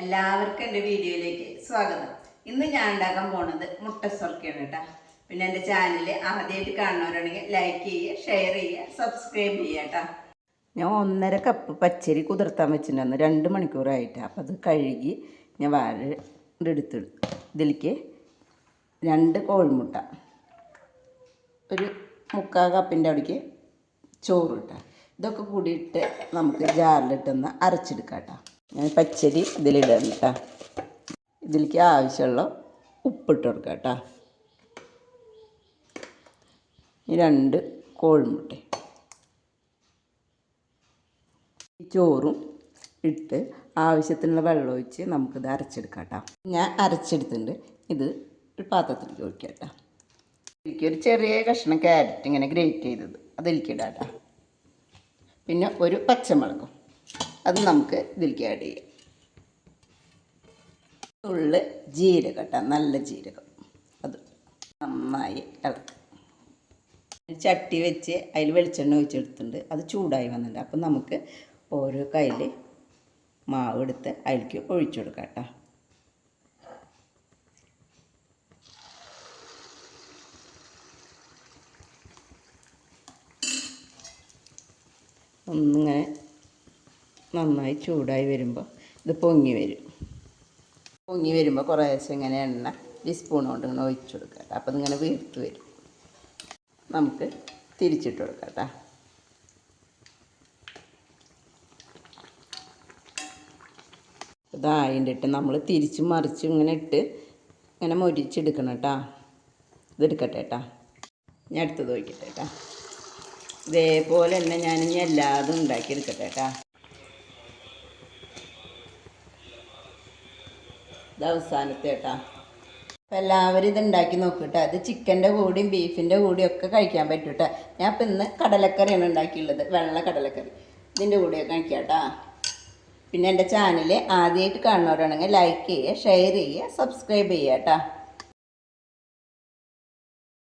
എല്ലാവർക്കും എന്റെ വീഡിയോയിലേക്ക് സ്വാഗതം. ഇന്ന് ഞാൻ ഉണ്ടാക്കാൻ പോണത് മുട്ട സ്വർക്കാണ് കേട്ടോ. പിന്നെ എന്റെ ചാനൽ ആദ്യമായിട്ട് കാണുന്നവരാണെങ്കിൽ ലൈക്ക് ചെയ്യുക ഷെയർ ചെയ്യുക സബ്സ്ക്രൈബ് ചെയ്യുക കേട്ടോ. ഞാൻ ഒന്നര കപ്പ് പച്ചരി കുതിർത്താൻ വെച്ചിട്ടുണ്ടായിരുന്നു. രണ്ട് മണിക്കൂറായിട്ട്. അപ്പോൾ അത് കഴുകി ഞാൻ വാഴ ഇതിലേക്ക് രണ്ട് കോഴിമുട്ട. ഒരു മുക്കാൽ കപ്പിന്റെ അവിടേക്ക് ചോറ് ഇട്ട. ഇതൊക്കെ കൂടിയിട്ട് നമുക്ക് ജാറിലിട്ടൊന്ന് അരച്ചെടുക്കാം കേട്ടോ. ഞാൻ പച്ചരി ഇതിലിടാം കേട്ടോ. ഇതിലേക്ക് ആവശ്യമുള്ള ഉപ്പിട്ട് കൊടുക്കാം കേട്ടോ. രണ്ട് കോഴിമുട്ട. ചോറും ഇട്ട് ആവശ്യത്തിനുള്ള വെള്ളം ഒഴിച്ച് നമുക്കിത് അരച്ചെടുക്കാം കേട്ടോ. ഞാൻ അരച്ചെടുത്തിട്ടുണ്ട്. ഇത് ഒരു പാത്രത്തിലേക്ക് ഒഴിക്കാം കേട്ടോ. ഒരു ചെറിയ കഷ്ണം ക്യാരറ്റ് ഇങ്ങനെ ഗ്രേറ്റ് ചെയ്തത്. അതിലേക്ക് കേട്ടോ. പിന്നെ ഒരു പച്ചമുളകും. അത് നമുക്ക് ഇതിലേക്ക് ആഡ് ചെയ്യാം. ഉള്ള് ജീരകം കേട്ടോ നല്ല ജീരകം. അത് നന്നായി ഇളക്കും. ചട്ടി വെച്ച് അതിൽ വെളിച്ചെണ്ണ ഒഴിച്ചെടുത്തിട്ടുണ്ട്. അത് ചൂടായി വന്നിട്ടുണ്ട്. അപ്പം നമുക്ക് ഓരോ കയ്യിൽ മാവ് എടുത്ത് അതിലേക്ക് ഒഴിച്ചു കൊടുക്കാം കേട്ടോ ഒന്നിങ്ങനെ നന്നായി ചൂടായി വരുമ്പോൾ ഇത് പൊങ്ങി വരും. പൊങ്ങി വരുമ്പോൾ കുറേശ്ശെ ഇങ്ങനെ എണ്ണ ടീസ്പൂൺ സ്പൂൺ കൊണ്ട് ഇങ്ങനെ ഒഴിച്ചു കൊടുക്കാം അപ്പോൾ ഇതിങ്ങനെ വീർത്ത് വരും. നമുക്ക് തിരിച്ചിട്ട് കൊടുക്കാം കേട്ടോ. ഇതായിട്ട് ഇട്ട് നമ്മൾ തിരിച്ചും മറിച്ച് ഇങ്ങനെ ഇട്ട് ഇങ്ങനെ മൊരിച്ചെടുക്കണം കേട്ടോ. ഇതെടുക്കട്ടെ കേട്ടോ. ഞാൻ അടുത്തത് ഒഴിക്കട്ടെ കേട്ടോ. ഇതേപോലെ തന്നെ ഞാനിനി എല്ലാതും ഉണ്ടാക്കിയെടുക്കട്ടെ കേട്ടോ. ഇത് അവസാനത്തെ അപ്പം എല്ലാവരും ഇത് ഉണ്ടാക്കി കേട്ടോ ഇത് ചിക്കന്റെ കൂടിയും ബീഫിന്റെ കൂടിയും ഒക്കെ കഴിക്കാൻ പറ്റും കേട്ടോ ഞാൻ ഇപ്പം ഇന്ന് കടലക്കറിയാണ് ഉണ്ടാക്കിയുള്ളത്. വെള്ള കടലക്കറി. ഇതിന്റെ കൂടിയൊക്കെ കഴിക്കാം കേട്ടോ പിന്നെ എന്റെ ചാനൽ ആദ്യമായിട്ട് കാണുന്നവരാണെങ്കിൽ ലൈക്ക് ചെയ്യുക ഷെയർ ചെയ്യുക സബ്സ്ക്രൈബ് ചെയ്യുക കേട്ടോ.